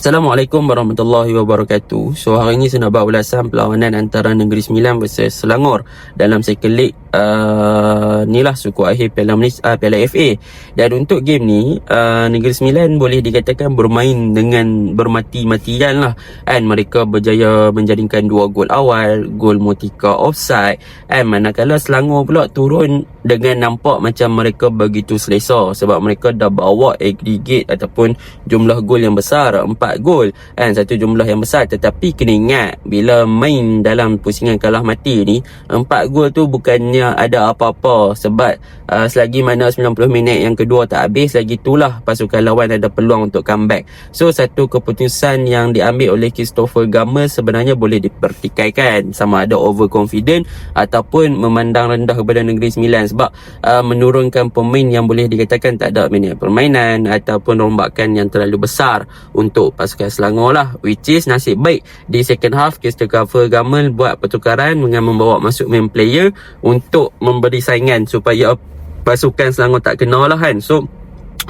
Assalamualaikum warahmatullahi wabarakatuh. So hari ini saya nak buat ulasan perlawanan antara Negeri Sembilan versus Selangor dalam Second League uh, ni lah suku akhir Piala Malaysia uh, Piala FA. Dan untuk game ni uh, Negeri Sembilan boleh dikatakan bermain dengan bermati-matian lah. And mereka berjaya menjaringkan dua gol awal, gol Motika offside. And manakala Selangor pula turun dengan nampak macam mereka begitu selesa sebab mereka dah bawa aggregate ataupun jumlah gol yang besar 4 gol kan satu jumlah yang besar tetapi kena ingat bila main dalam pusingan kalah mati ni 4 gol tu bukannya ada apa-apa. Sebab uh, selagi mana 90 minit yang kedua tak habis lagi itulah pasukan lawan ada peluang untuk comeback. So satu keputusan yang diambil oleh Christopher Gammer sebenarnya boleh dipertikaikan. Sama ada overconfident ataupun memandang rendah kepada Negeri Sembilan. Sebab uh, menurunkan pemain yang boleh dikatakan tak ada minit permainan ataupun rombakan yang terlalu besar untuk pasukan Selangor lah. Which is nasib baik di second half Christopher Gamel buat pertukaran dengan membawa masuk main player untuk memberi saingan supaya pasukan Selangor tak kena lah kan. So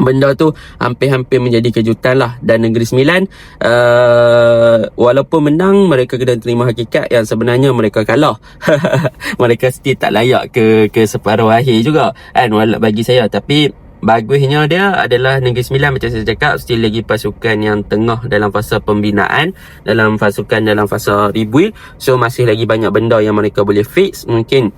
benda tu hampir-hampir menjadi kejutan lah dan Negeri Sembilan. Uh, walaupun menang mereka kena terima hakikat yang sebenarnya mereka kalah. Mereka still tak layak ke ke separuh akhir juga kan bagi saya. Tapi Bagusnya dia adalah Negeri Sembilan macam saya cakap Still lagi pasukan yang tengah dalam fasa pembinaan Dalam pasukan dalam fasa rebuild. So masih lagi banyak benda yang mereka boleh fix. Mungkin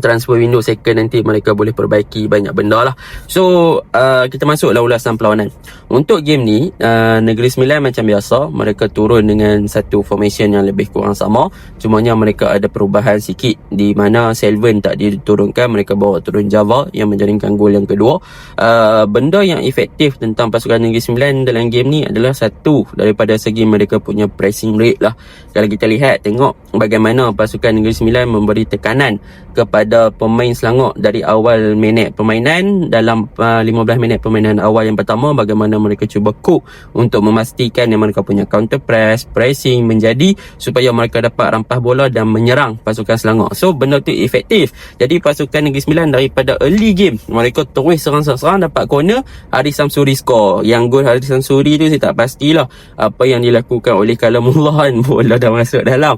transfer window second nanti mereka boleh perbaiki banyak benda lah. So uh, kita masuklah ulasan perlawanan. Untuk game ni uh, Negeri Sembilan macam biasa mereka turun dengan satu formation yang lebih kurang sama. Cumanya mereka ada perubahan sikit di mana Selvan tak diturunkan mereka bawa turun Java yang menjaringkan gol yang kedua. Uh, benda yang efektif tentang pasukan Negeri Sembilan dalam game ni adalah satu daripada segi mereka punya pressing rate lah. Kalau kita lihat tengok bagaimana pasukan Negeri Sembilan memberi tekanan kepada pemain Selangor dari awal minit permainan dalam uh, 15 minit permainan awal yang pertama bagaimana mereka cuba cook untuk memastikan yang mereka punya counter press pressing menjadi supaya mereka dapat rampas bola dan menyerang pasukan Selangor. So benda tu efektif. Jadi pasukan Negeri Sembilan daripada early game mereka terus serang-serang dapat corner Haris Samsuri score. Yang gol Haris Samsuri tu saya tak pastilah apa yang dilakukan oleh Kalamullah kan bola dah masuk dalam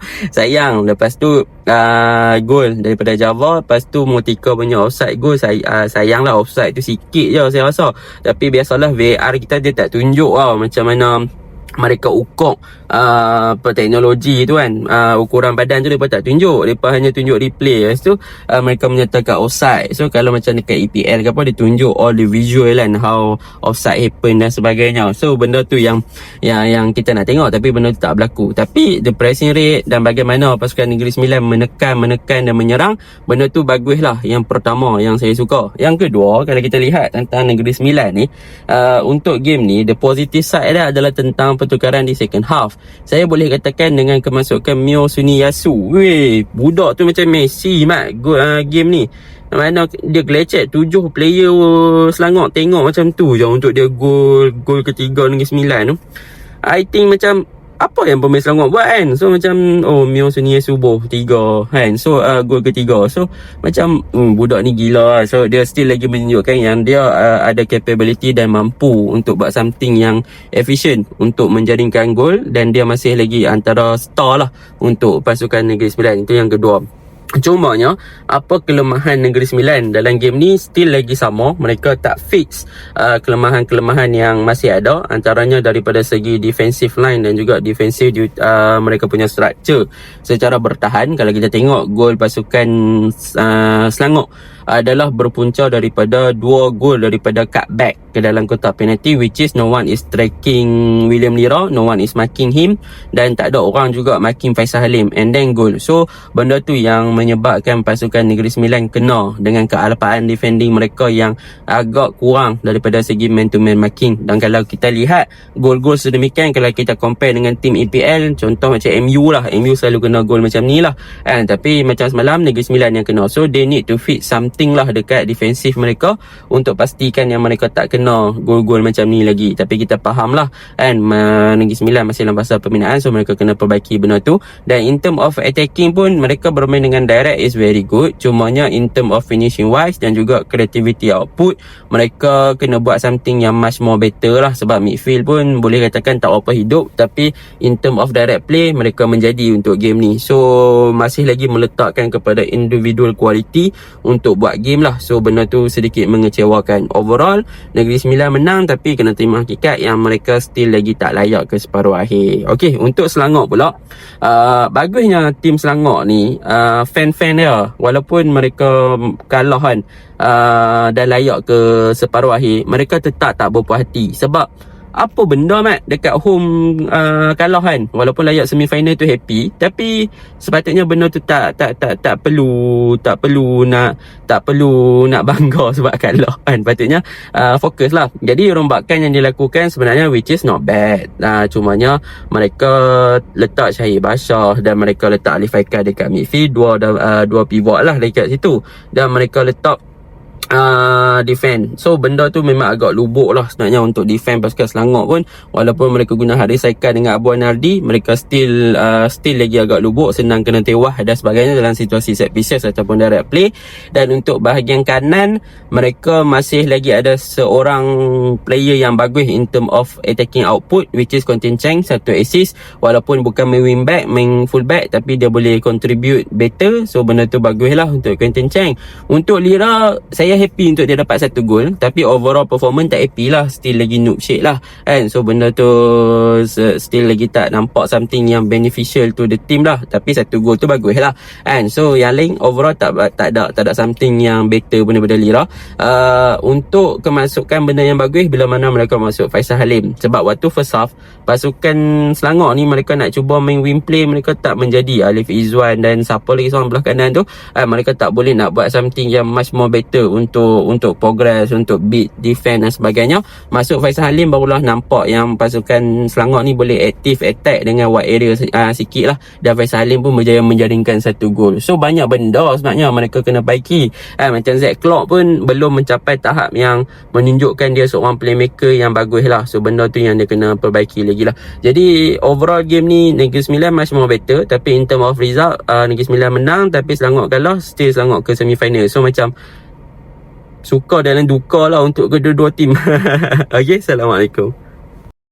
sayang. Lepas tu uh, gol daripada Java. Lepas tu Motika punya offside goal. Say, uh, Sayang lah offside tu sikit je saya rasa. Tapi biasalah VR kita dia tak tunjuk lah Macam mana mereka ukur uh, apa teknologi tu kan uh, ukuran badan tu mereka tak tunjuk. Mereka hanya tunjuk replay. Lepas tu uh, mereka menyatakan offside. So kalau macam dekat EPL ke apa dia tunjuk all the visual kan how offside happen dan sebagainya. So benda tu yang yang yang kita nak tengok tapi benda tu tak berlaku. Tapi the pressing rate dan bagaimana pasukan Negeri Sembilan menekan menekan dan menyerang benda tu bagus lah. Yang pertama yang saya suka. Yang kedua kalau kita lihat tentang Negeri Sembilan ni uh, untuk game ni the positive side dia adalah tentang pertukaran di second half. Saya boleh katakan dengan kemasukan Mio Suniyasu. Weh, budak tu macam Messi mat uh, game ni. Mana dia gelecek tujuh player Selangor tengok macam tu je untuk dia gol gol ketiga dengan sembilan tu. I think macam apa yang pemain Selangor buat kan? So macam oh Mio Sunia Subuh tiga kan? So uh, gol ketiga. So macam um, budak ni gila lah. so dia still lagi menunjukkan yang dia uh, ada capability dan mampu untuk buat something yang efficient untuk menjaringkan gol dan dia masih lagi antara star lah untuk pasukan Negeri Sembilan. Itu yang kedua Cumanya apa kelemahan Negeri Sembilan dalam game ni still lagi sama. Mereka tak fix uh, kelemahan-kelemahan yang masih ada. Antaranya daripada segi defensive line dan juga defensive uh, mereka punya structure secara bertahan. Kalau kita tengok gol pasukan uh, Selangor adalah berpunca daripada dua gol daripada cutback ke dalam kotak penalty which is no one is tracking William Lira no one is marking him dan tak ada orang juga marking Faisal Halim. And then goal. So benda tu yang menyebabkan pasukan Negeri Sembilan kena dengan kealpaan defending mereka yang agak kurang daripada segi man to man marking. Dan kalau kita lihat gol-gol sedemikian kalau kita compare dengan tim EPL contoh macam MU lah. MU selalu kena gol macam ni lah. Kan tapi macam semalam Negeri Sembilan yang kena. So they need to fit some something lah dekat defensif mereka untuk pastikan yang mereka tak kena kena gol-gol macam ni lagi. Tapi kita faham lah kan Negeri Sembilan masih dalam fasa pembinaan so mereka kena perbaiki benda tu. Dan in term of attacking pun mereka bermain dengan direct is very good. Cumanya in term of finishing wise dan juga creativity output mereka kena buat something yang much more better lah. Sebab midfield pun boleh katakan tak apa hidup tapi in term of direct play mereka menjadi untuk game ni. So masih lagi meletakkan kepada individual quality untuk buat game lah. So benda tu sedikit mengecewakan overall. Negeri Sembilan menang tapi kena terima hakikat yang mereka still lagi tak layak ke separuh akhir. Ok untuk Selangor pula uh, bagusnya tim Selangor ni uh, fan-fan dia walaupun mereka kalah kan uh, dan layak ke separuh akhir mereka tetap tak berpuas hati. Sebab apa benda mat? Dekat home uh, kalah kan? Walaupun layak semi final tu happy. Tapi sepatutnya benda tu tak tak tak tak perlu tak perlu nak tak perlu nak bangga sebab kalah kan? Patutnya uh, fokus lah. Jadi rombakan yang dilakukan sebenarnya which is not bad. Uh, cumanya mereka letak Syahir Bashar dan mereka letak Alif Faikal dekat midfield. Dua uh, dua pivot lah dekat situ. Dan mereka letak uh, defend. So benda tu memang agak lubuk lah sebenarnya untuk defend pasukan Selangor pun. Walaupun mereka guna Haris Saikar dengan Abu Nardi mereka still uh, still lagi agak lubuk senang kena tewah dan sebagainya dalam situasi set pieces ataupun direct play. Dan untuk bahagian kanan mereka masih lagi ada seorang player yang bagus in term of attacking output which is Quentin Cheng satu assist. Walaupun bukan main wing back main full back tapi dia boleh contribute better. So benda tu bagus lah untuk Quentin Cheng. Untuk Lira saya happy untuk dia dapat satu gol. Tapi overall performance tak happy lah. Still lagi noob shit lah kan? So benda tu still lagi tak nampak something yang beneficial to the team lah. Tapi satu gol tu bagus lah kan? So yang lain overall tak tak ada tak ada something yang better benda-benda Lira uh, untuk kemasukan benda yang bagus bila mana mereka masuk Faisal Halim? Sebab waktu first half pasukan Selangor ni mereka nak cuba main win play mereka tak menjadi. Alif Izwan dan siapa lagi seorang belah kanan tu uh, mereka tak boleh nak buat something yang much more better untuk untuk progress untuk beat defend dan sebagainya. Masuk Faisal Halim barulah nampak yang pasukan Selangor ni boleh aktif attack dengan wide area uh, sikit lah. Dan Faisal Halim pun berjaya menjaringkan satu gol. So banyak benda sebenarnya mereka kena baiki uh, macam Zack Klopp pun belum mencapai tahap yang menunjukkan dia seorang playmaker yang bagus lah. So benda tu yang dia kena perbaiki lagi lah. Jadi overall game ni Negeri Sembilan masih more better. Tapi in term of result uh, Negeri Sembilan menang tapi Selangor kalah still Selangor ke semi final so macam suka dan duka lah untuk kedua-dua tim. okay, Assalamualaikum.